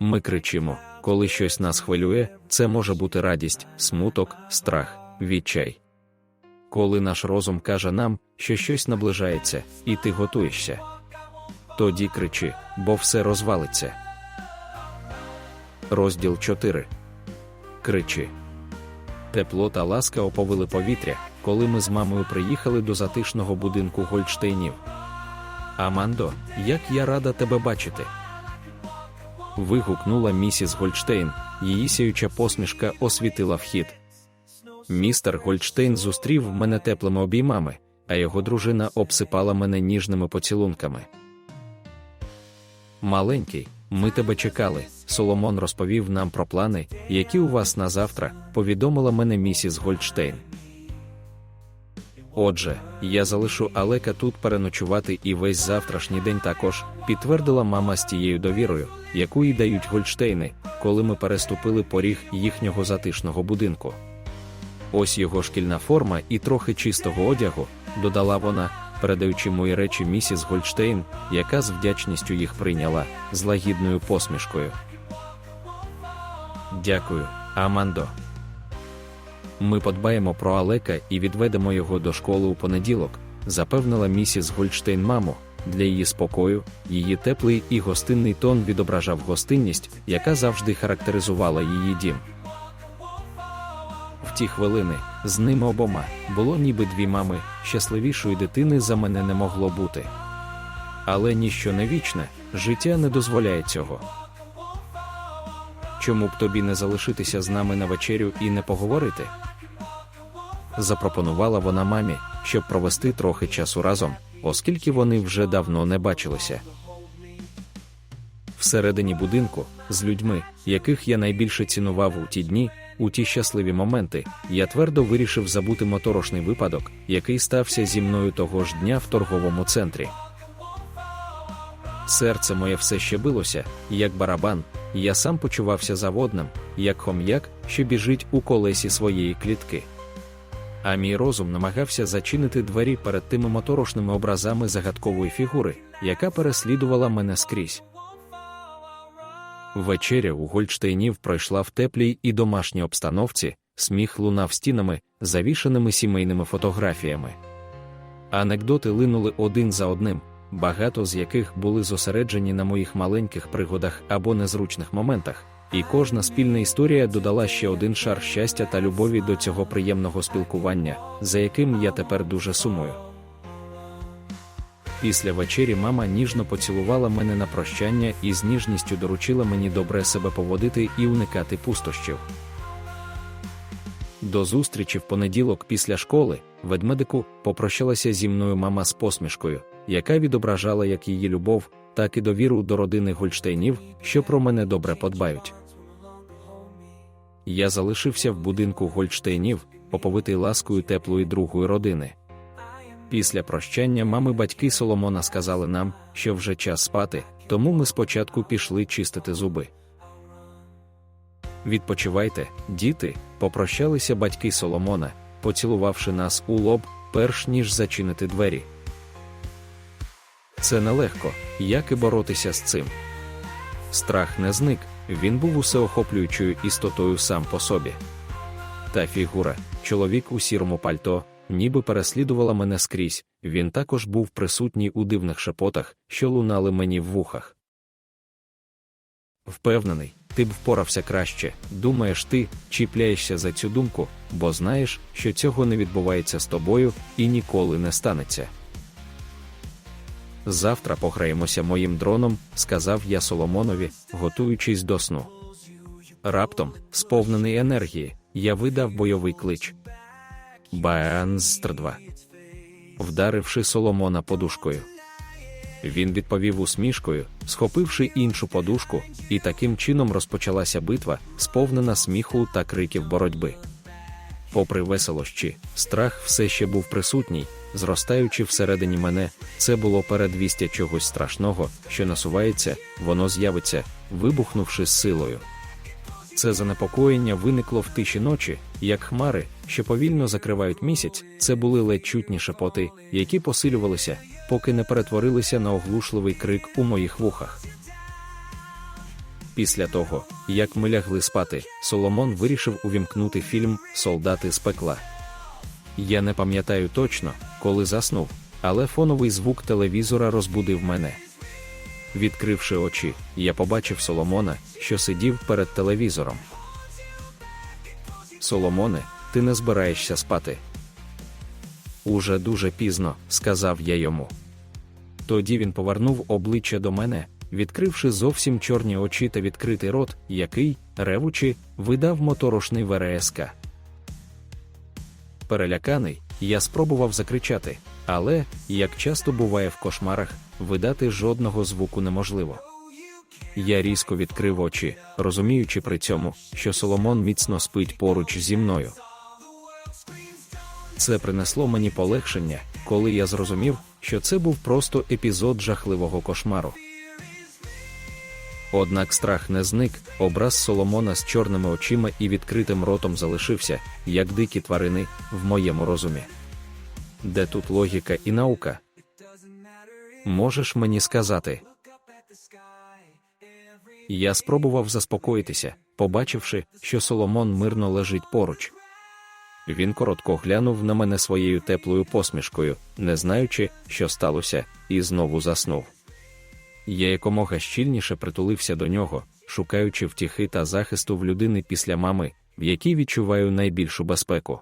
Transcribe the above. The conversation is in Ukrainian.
Ми кричимо, коли щось нас хвилює, це може бути радість, смуток, страх, відчай. Коли наш розум каже нам, що щось наближається, і ти готуєшся. Тоді кричи, бо все розвалиться. Розділ 4. Кричи. Тепло та ласка оповили повітря, коли ми з мамою приїхали до затишного будинку Гольдштейнів. Амандо, як я рада тебе бачити. Вигукнула місіс Гольдштейн, її сяюча посмішка освітила вхід. Містер Гольдштейн зустрів мене теплими обіймами, а його дружина обсипала мене ніжними поцілунками. Маленький, ми тебе чекали. Соломон розповів нам про плани, які у вас на завтра, повідомила мене місіс Гольдштейн. Отже, я залишу Алека тут переночувати і весь завтрашній день також, підтвердила мама з тією довірою, яку їй дають Гольдштейни, коли ми переступили поріг їхнього затишного будинку. Ось його шкільна форма і трохи чистого одягу, додала вона, передаючи мої речі місіс Гольдштейн, яка з вдячністю їх прийняла з лагідною посмішкою. Дякую, Амандо. Ми подбаємо про Алека і відведемо його до школи у понеділок, запевнила місіс Гольдштейн маму. Для її спокою, її теплий і гостинний тон відображав гостинність, яка завжди характеризувала її дім. В ті хвилини з ними обома було ніби дві мами, щасливішої дитини за мене не могло бути. Але ніщо не вічне, життя не дозволяє цього. Чому б тобі не залишитися з нами на вечерю і не поговорити? Запропонувала вона мамі, щоб провести трохи часу разом, оскільки вони вже давно не бачилися. Всередині будинку, з людьми, яких я найбільше цінував у ті дні, у ті щасливі моменти, я твердо вирішив забути моторошний випадок, який стався зі мною того ж дня в торговому центрі. Серце моє все ще билося, як барабан, я сам почувався заводним, як хом'як, що біжить у колесі своєї клітки. А мій розум намагався зачинити двері перед тими моторошними образами загадкової фігури, яка переслідувала мене скрізь. Вечеря у Гольдштейнів пройшла в теплій і домашній обстановці, сміх лунав стінами, завішаними сімейними фотографіями. Анекдоти линули один за одним, багато з яких були зосереджені на моїх маленьких пригодах або незручних моментах, і кожна спільна історія додала ще один шар щастя та любові до цього приємного спілкування, за яким я тепер дуже сумую. Після вечері мама ніжно поцілувала мене на прощання і з ніжністю доручила мені добре себе поводити і уникати пустощів. До зустрічі в понеділок після школи, ведмедику, попрощалася зі мною мама з посмішкою, яка відображала як її любов, так і довіру до родини Гольштейнів, що про мене добре подбають. Я залишився в будинку Гольштейнів, оповитий ласкою теплої другої родини. Після прощання мами батьки Соломона сказали нам, що вже час спати, тому ми спочатку пішли чистити зуби. Відпочивайте, діти, попрощалися батьки Соломона, поцілувавши нас у лоб, перш ніж зачинити двері. Це нелегко, як і боротися з цим. Страх не зник, він був усеохоплюючою істотою сам по собі. Та фігура, чоловік у сірому пальто, ніби переслідувала мене скрізь, він також був присутній у дивних шепотах, що лунали мені в вухах. Впевнений, ти б впорався краще, думаєш ти, чіпляєшся за цю думку, бо знаєш, що цього не відбувається з тобою і ніколи не станеться. Завтра пограємося моїм дроном, сказав я Соломонові, готуючись до сну. Раптом, сповнений енергії, я видав бойовий клич. Баанстр 2 вдаривши Соломона подушкою. Він відповів усмішкою, схопивши іншу подушку, і таким чином розпочалася битва, сповнена сміху та криків боротьби. Попри веселощі, страх все ще був присутній, зростаючи всередині мене, це було передвістя чогось страшного, що насувається, воно з'явиться, вибухнувши з силою. Це занепокоєння виникло в тиші ночі, як хмари, що повільно закривають місяць, це були ледь чутні шепоти, які посилювалися, поки не перетворилися на оглушливий крик у моїх вухах. Після того, як ми лягли спати, Соломон вирішив увімкнути фільм Солдати з пекла. Я не пам'ятаю точно, коли заснув, але фоновий звук телевізора розбудив мене. Відкривши очі, я побачив Соломона, що сидів перед телевізором. Соломоне, ти не збираєшся спати. Уже дуже пізно, сказав я йому. Тоді він повернув обличчя до мене, відкривши зовсім чорні очі та відкритий рот, який, ревучи, видав моторошний ВРСК. Переляканий, я спробував закричати, але, як часто буває в кошмарах, видати жодного звуку неможливо. Я різко відкрив очі, розуміючи при цьому, що Соломон міцно спить поруч зі мною. Це принесло мені полегшення, коли я зрозумів, що це був просто епізод жахливого кошмару. Однак страх не зник, образ Соломона з чорними очима і відкритим ротом залишився, як дикі тварини, в моєму розумі. Де тут логіка і наука? Можеш мені сказати? Я спробував заспокоїтися, побачивши, що Соломон мирно лежить поруч. Він коротко глянув на мене своєю теплою посмішкою, не знаючи, що сталося, і знову заснув. Я якомога щільніше притулився до нього, шукаючи втіхи та захисту в людини після мами, в якій відчуваю найбільшу безпеку.